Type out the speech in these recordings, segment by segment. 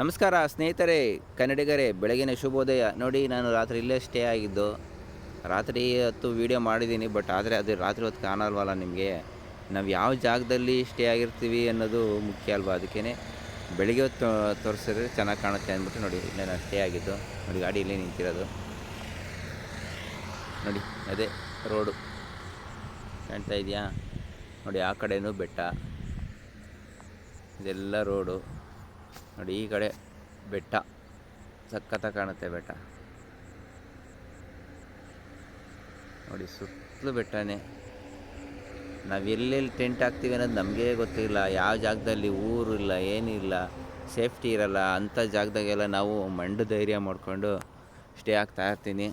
ನಮಸ್ಕಾರ ಸ್ನೇಹಿತರೆ, ಕನ್ನಡಿಗರೇ, ಬೆಳಗಿನ ಶುಭೋದಯ. ನೋಡಿ, ನಾನು ರಾತ್ರಿ ಇಲ್ಲೇ ಸ್ಟೇ ಆಗಿದ್ದು, ರಾತ್ರಿ ಹೊತ್ತು ವೀಡಿಯೋ ಮಾಡಿದ್ದೀನಿ ಬಟ್ ಆದರೆ ಅದು ರಾತ್ರಿ ಹೊತ್ತು ಕಾಣಲ್ವಲ್ಲ ನಿಮಗೆ. ನಾವು ಯಾವ ಜಾಗದಲ್ಲಿ ಸ್ಟೇ ಆಗಿರ್ತೀವಿ ಅನ್ನೋದು ಮುಖ್ಯ ಅಲ್ವಾ? ಅದಕ್ಕೇ ಬೆಳಿಗ್ಗೆ ಹೊತ್ತು ತೋರಿಸಿದ್ರೆ ಚೆನ್ನಾಗಿ ಕಾಣುತ್ತೆ ಅಂದ್ಬಿಟ್ಟು ನೋಡಿ, ಇಲ್ಲೇ ನಾನು ಸ್ಟೇ ಆಗಿದ್ದು. ನೋಡಿ, ಗಾಡಿ ಇಲ್ಲೇ ನಿಂತಿರೋದು. ನೋಡಿ, ಅದೇ ರೋಡು ಕಾಣ್ತಾ ಇದೆಯಾ? ನೋಡಿ, ಆ ಕಡೆಯೂ ಬೆಟ್ಟ. ಇದೆಲ್ಲ ರೋಡು ನೋಡಿ, ಈ ಕಡೆ ಬೆಟ್ಟ. ಸಖತ್ತಾಗಿ ಕಾಣುತ್ತೆ ಬೆಟ್ಟ. ನೋಡಿ, ಸುತ್ತಲೂ ಬೆಟ್ಟನೇ. ನಾವು ಎಲ್ಲೆಲ್ಲಿ ಟೆಂಟ್ ಹಾಕ್ತೀವಿ ಅನ್ನೋದು ನಮಗೇ ಗೊತ್ತಿಲ್ಲ. ಯಾವ ಜಾಗದಲ್ಲಿ ಊರು ಇಲ್ಲ ಏನಿಲ್ಲ ಸೇಫ್ಟಿ ಇರಲ್ಲ ಅಂಥ ಜಾಗದಾಗೆಲ್ಲ ನಾವು ಮಂಡು ಧೈರ್ಯ ಮಾಡಿಕೊಂಡು ಸ್ಟೇ ಆಗ್ತಾ ಇರ್ತೀನಿ.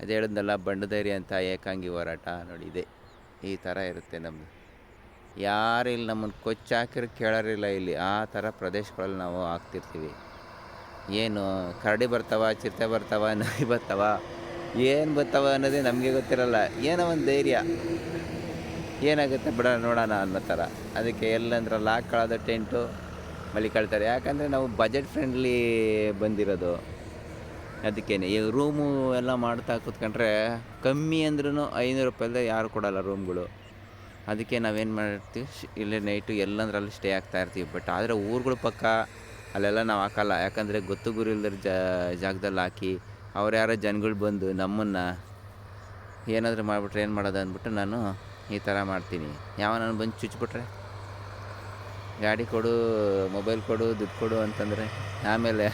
ಅದೇ ಹೇಳಿದ್ನಲ್ಲ ಬಂಡು ಧೈರ್ಯ ಅಂತ ಏಕಾಂಗಿ ಹೋರಾಟ. ನೋಡಿ, ಇದೆ. ಈ ಥರ ಇರುತ್ತೆ ನಮ್ಮದು ಯಾರು ಇಲ್ಲಿ ನಮ್ಮನ್ನು ಕೊಚ್ಚಾಕಿರೋ ಕೇಳೋರಿಲ್ಲ ಇಲ್ಲಿ. ಆ ಥರ ಪ್ರದೇಶಗಳಲ್ಲಿ ನಾವು ಆಗ್ತಿರ್ತೀವಿ. ಏನು ಕರಡಿ ಬರ್ತಾವ, ಚಿರತೆ ಬರ್ತಾವ, ನರಿ ಬರ್ತಾವ, ಏನು ಬರ್ತಾವ ಅನ್ನೋದೇ ನಮಗೆ ಗೊತ್ತಿರಲ್ಲ. ಏನೋ ಒಂದು ಧೈರ್ಯ. ಏನಾಗುತ್ತೆ ಬಿಡ, ನೋಡೋಣ ಅನ್ನೋ ಥರ. ಅದಕ್ಕೆ ಎಲ್ಲಂದ್ರೆ ಹಾಕೊಳ್ಳೋದು ಟೆಂಟು ಮಲಿಕೊಳ್ತಾರೆ ಯಾಕಂದರೆ ನಾವು ಬಜೆಟ್ ಫ್ರೆಂಡ್ಲಿ ಬಂದಿರೋದು. ಅದಕ್ಕೇನೆ. ಈ ರೂಮು ಎಲ್ಲ ಮಾಡ್ತಾ ಕೂತ್ಕೊಂಡ್ರೆ ಕಮ್ಮಿ ಅಂದ್ರೂ ಐನೂರು ರೂಪಾಯಿಲ್ದೆ ಯಾರು ಕೊಡೋಲ್ಲ ರೂಮ್ಗಳು ಅದಕ್ಕೆ ನಾವೇನು ಮಾಡ್ತೀವಿ ಶ್- ಇಲ್ಲೇ ನೈಟು ಎಲ್ಲಂದ್ರಲ್ಲಿ ಸ್ಟೇ ಆಗ್ತಾ ಇರ್ತೀವಿ. ಬಟ್ ಆದರೆ ಊರುಗಳ ಪಕ್ಕ ಅಲ್ಲೆಲ್ಲ ನಾವು ಹಾಕಲ್ಲ. ಯಾಕಂದರೆ ಗೊತ್ತು ಗುರು ಇಲ್ದಿರ ಜಾಗದಲ್ಲಿ ಹಾಕಿ ಅವ್ರು ಯಾರೋ ಜನಗಳು ಬಂದು ನಮ್ಮನ್ನು ಏನಾದರೂ ಮಾಡಿಬಿಟ್ರೆ ಏನು ಮಾಡೋದು ಅಂದ್ಬಿಟ್ಟು ನಾನು ಈ ಥರ ಮಾಡ್ತೀನಿ. ಯಾವ ನಾನು ಬಂದು ಚುಚ್ಚಿಬಿಟ್ರೆ ಗಾಡಿ ಕೊಡು ಮೊಬೈಲ್ ಕೊಡು, ದುಡ್ಡು ಕೊಡು ಅಂತಂದರೆ ಆಮೇಲೆ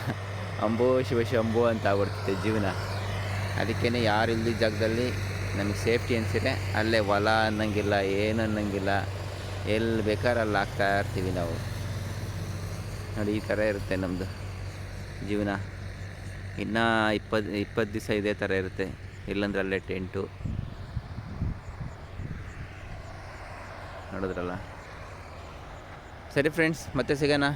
ಅಂಬೋ, ಶಿವ ಅಂಬೋ ಅಂತ ಆಗ್ಬಿಡ್ತೈತೆ ಜೀವನ. ಅದಕ್ಕೇ ಯಾರು ಇಲ್ದಿದ್ದ ಜಾಗದಲ್ಲಿ ನಮಗೆ ಸೇಫ್ಟಿ ಅನಿಸಿದ್ರೆ ಅಲ್ಲೇ ಹೊಲ ಅನ್ನಂಗಿಲ್ಲ, ಏನು ಅನ್ನಂಗಿಲ್ಲ. ಎಲ್ಲಿ ಬೇಕಾದ್ರೆ ಅಲ್ಲಿ ಹಾಕ್ತಾ ಇರ್ತೀವಿ ನಾವು. ನೋಡಿ, ಈ ಥರ ಇರುತ್ತೆ ನಮ್ಮದು ಜೀವನ. ಇನ್ನೂ ಇಪ್ಪತ್ತು ಇಪ್ಪತ್ತು ದಿವಸ ಇದೇ ಥರ ಇರುತ್ತೆ. ಇಲ್ಲಂದ್ರೆ ಅಲ್ಲೇ ಟೆಂಟು. ನೋಡಿದ್ರಲ್ಲ. ಸರಿ, ಫ್ರೆಂಡ್ಸ್, ಮತ್ತೆ ಸಿಗೋಣ.